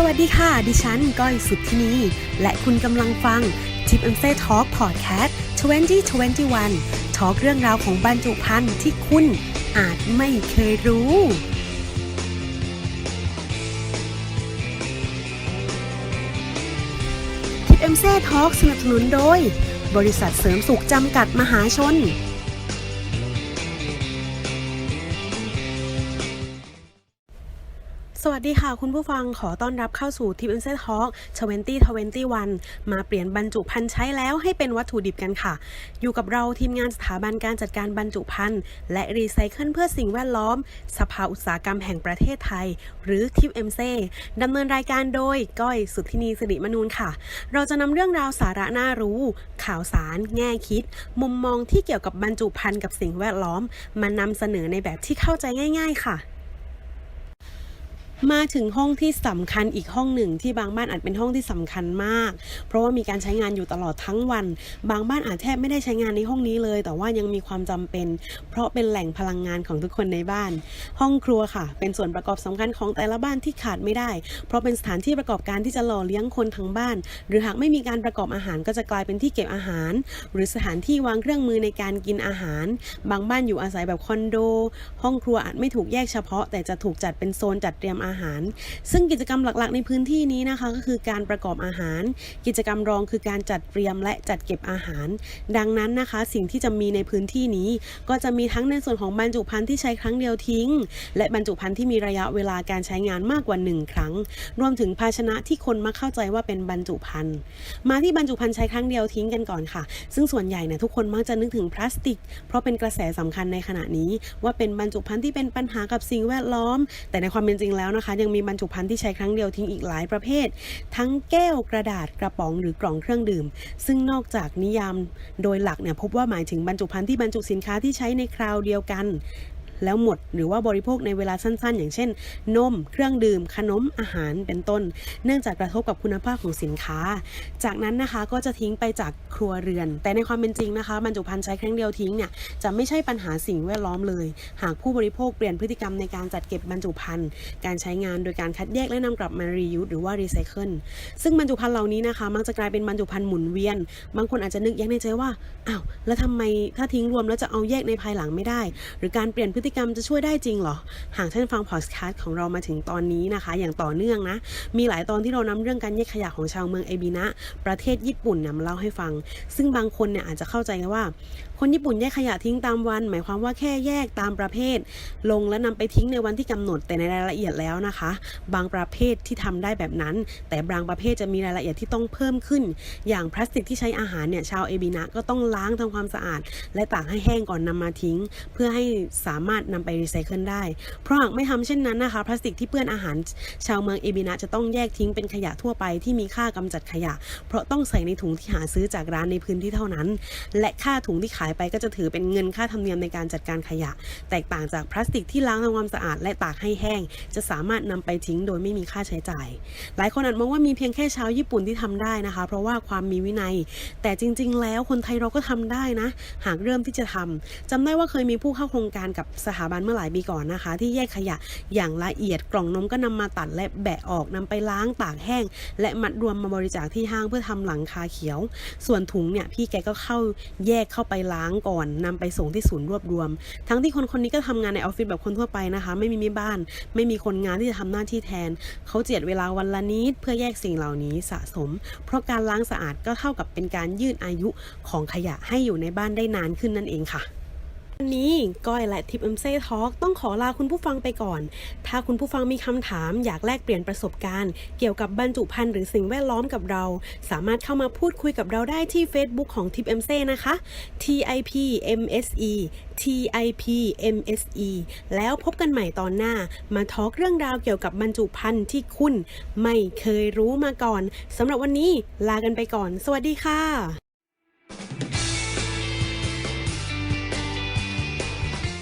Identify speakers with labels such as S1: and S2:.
S1: สวัสดีค่ะ ดิฉันก้อยสุทธินี และคุณกำลังฟัง t i p and Say Talk Podcast 2021ทอล์กเรื่องราวของบรรจุภัณฑ์ที่คุณอาจไม่เคยรู้ t i p and Say Talk สนับสนุนโดย บริษัทเสริมสุขจำกัดมหาชน วัสดีค่ะ คุณผู้ฟังขอต้อนรับเข้าสู่ Tip and Set Talk 2021 มาเปลี่ยนบรรจุภัณฑ์ใช้แล้วให้เป็นวัตถุดิบกันค่ะ อยู่กับเราทีมงานสถาบันการจัดการบรรจุภัณฑ์และรีไซเคิลเพื่อสิ่งแวดล้อม สภาอุตสาหกรรมแห่งประเทศไทย หรือ Tip m c ดำเนินรายการโดยก้อยสุทธินีสิริมนูนค่ะ เราจะนำเรื่องราวสาระน่ารู้ ข่าวสาร แง่คิด มุมมองที่เกี่ยวกับบรรจุภัณฑ์กับสิ่งแวดล้อม มานำเสนอในแบบที่เข้าใจง่าย ๆ ค่ะ มาถึงห้องที่สำคัญอีกห้องหนึ่งที่บางบ้านอาจเป็นห้องที่สำคัญมาก เพราะว่ามีการใช้งานอยู่ตลอดทั้งวัน บางบ้านอาจแทบไม่ได้ใช้งานในห้องนี้เลย แต่ว่ายังมีความจำเป็น เพราะเป็นแหล่งพลังงานของทุกคนในบ้าน ห้องครัวค่ะ เป็นส่วนประกอบสำคัญของแต่ละบ้านที่ขาดไม่ได้ เพราะเป็นสถานที่ประกอบการที่จะหล่อเลี้ยงคนทั้งบ้าน หรือหากไม่มีการประกอบอาหารก็จะกลายเป็นที่เก็บอาหาร หรือสถานที่วางเครื่องมือในการกินอาหาร บางบ้านอยู่อาศัยแบบคอนโด ห้องครัวอาจไม่ถูกแยกเฉพาะ แต่จะถูกจัดเป็นโซนจัดเตรียมอาหาร ซึ่งกิจกรรมหลักๆ ในพื้นที่นี้นะคะก็คือการประกอบอาหาร กิจกรรมรองคือการจัดเตรียมและจัดเก็บอาหาร ดังนั้นนะคะ สิ่งที่จะมีในพื้นที่นี้ ก็จะมีทั้งในส่วนของบรรจุภัณฑ์ที่ใช้ครั้งเดียวทิ้ง และบรรจุภัณฑ์ที่มีระยะเวลาการใช้งานมากกว่า 1 ครั้ง รวมถึงภาชนะที่คนมักเข้าใจว่าเป็นบรรจุภัณฑ์มาที่บรรจุภัณฑ์ใช้ครั้งเดียวทิ้งกันก่อนค่ะ ซึ่งส่วนใหญ่เนี่ยทุกคนมักจะนึกถึงพลาสติก เพราะเป็นกระแสสำคัญในขณะนี้ ว่าเป็นบรรจุภัณฑ์ที่เป็นปัญหากับสิ่งแวดล้อม แต่ในความเป็นจริงแล้วนะคะ ยังมีบรรจุภัณฑ์ที่ใช้ครั้งเดียวทิ้งอีกหลายประเภท ทั้งแก้วกระดาษกระป๋องหรือกล่องเครื่องดื่ม ซึ่งนอกจากนิยามโดยหลักเนี่ยพบว่าหมายถึงบรรจุภัณฑ์ที่บรรจุสินค้าที่ใช้ในคราวเดียวกัน แล้วหมด หรือว่าบริโภคในเวลาสั้นๆ อย่างเช่น นม เครื่องดื่ม ขนมอาหารเป็นต้น เนื่องจากกระทบกับคุณภาพของสินค้า จากนั้นนะคะก็จะทิ้งไปจากครัวเรือน แต่ในความเป็นจริงนะคะบรรจุภัณฑ์ใช้ครั้งเดียวทิ้งเนี่ยจะไม่ใช่ปัญหาสิ่งแวดล้อมเลย หากผู้บริโภคเปลี่ยนพฤติกรรมในการจัดเก็บบรรจุภัณฑ์การใช้งานโดยการคัดแยกและนำกลับมา reuse หรือว่า recycle ซึ่งบรรจุภัณฑ์เหล่านี้นะคะ มักจะกลายเป็นบรรจุภัณฑ์หมุนเวียน บางคนอาจจะนึกแย้งในใจว่าอ้าวแล้วทำไมถ้าทิ้งรวมแล้วจะเอาแยกในภายหลังไม่ได้ หรือการเปลี่ยนพฤติกรรมจะช่วยได้จริงเหรอ หากท่านฟังพอดแคสต์ของเรามาถึงตอนนี้นะคะ อย่างต่อเนื่องนะ มีหลายตอนที่เรานำเรื่องการแยกขยะของชาวเมืองเอบินะ ประเทศญี่ปุ่นนี่ยมาเล่าให้ฟัง ซึ่งบางคนเนี่ยอาจจะเข้าใจว่า คนญี่ปุ่นแยกขยะทิ้งตามวัน หมายความว่าแค่แยกตามประเภท ลงและนำไปทิ้งในวันที่กำหนดแต่ในรายละเอียดแล้วนะคะ บางประเภทที่ทำได้แบบนั้น แต่บางประเภทจะมีรายละเอียดที่ต้องเพิ่มขึ้น อย่างพลาสติกที่ใช้อาหารเนี่ยชาวเอบินะก็ต้องล้างทำความสะอาด และตากให้แห้งก่อนนำมาทิ้ง เพื่อให้สามารถนำไปรีไซเคิลได้ เพราะหากไม่ทำเช่นนั้นนะคะพลาสติกที่เปื้อนอาหาร ชาวเมืองเอบินะจะต้องแยกทิ้งเป็นขยะทั่วไปที่มีค่ากำจัดขยะ เพราะต้องใส่ในถุงที่หาซื้อจากร้านในพื้นที่เท่านั้น และค่าถุงที่ขายไปก็จะถือเป็นเงินค่าธรรมเนียมในการจัดการขยะ แตกต่างจากพลาสติกที่ล้างทำความสะอาดและตากให้แห้ง จะสามารถนำไปทิ้งโดยไม่มีค่าใช้จ่าย หลายคนอาจมองว่ามีเพียงแค่ชาวญี่ปุ่นที่ทำได้นะคะ เพราะว่าความมีวินัย แต่จริง ๆ แล้วคนไทยเราก็ทำได้นะ หากเริ่มที่จะทำจำได้ว่าเคยมีผู้เข้าโครงการกับสถาบันเมื่อหลายปีก่อนนะคะ ที่แยกขยะอย่างละเอียดกล่องนมก็นำมาตัดและแบะออกนำไปล้างตากแห้ง และมัดรวมมาบริจาคที่ห้างเพื่อทำหลังคาเขียว ส่วนถุงเนี่ยพี่แกก็เข้าแยกเข้าไปล้างก่อนนำไปส่งที่ศูนย์รวบรวม ทั้งที่คนคนนี้ก็ทำงานในออฟฟิศแบบคนทั่วไปนะคะ ไม่มีแม่บ้าน ไม่มีคนงานที่จะทำหน้าที่แทน เขาเจียดเวลาวันละนิดเพื่อแยกสิ่งเหล่านี้สะสม เพราะการล้างสะอาดก็เท่ากับเป็นการยืดอายุของขยะให้อยู่ในบ้านได้นานขึ้นนั่นเองค่ะ วันนี้ก้อยและทิปเอ็มเซ่ทอล์กต้องขอลาคุณผู้ฟังไปก่อน ถ้าคุณผู้ฟังมีคำถามอยากแลกเปลี่ยนประสบการณ์ เกี่ยวกับบรรจุภัณฑ์หรือสิ่งแวดล้อมกับเรา สามารถเข้ามาพูดคุยกับเราได้ที่ Facebook ของทิปเอ็มเซ่นะคะ TIP MSE TIP MSE แล้วพบกันใหม่ตอนหน้า มาทอล์กเรื่องราวเกี่ยวกับบรรจุภัณฑ์ที่คุณไม่เคยรู้มาก่อนสำหรับวันนี้ลากันไปก่อน สวัสดีค่ะ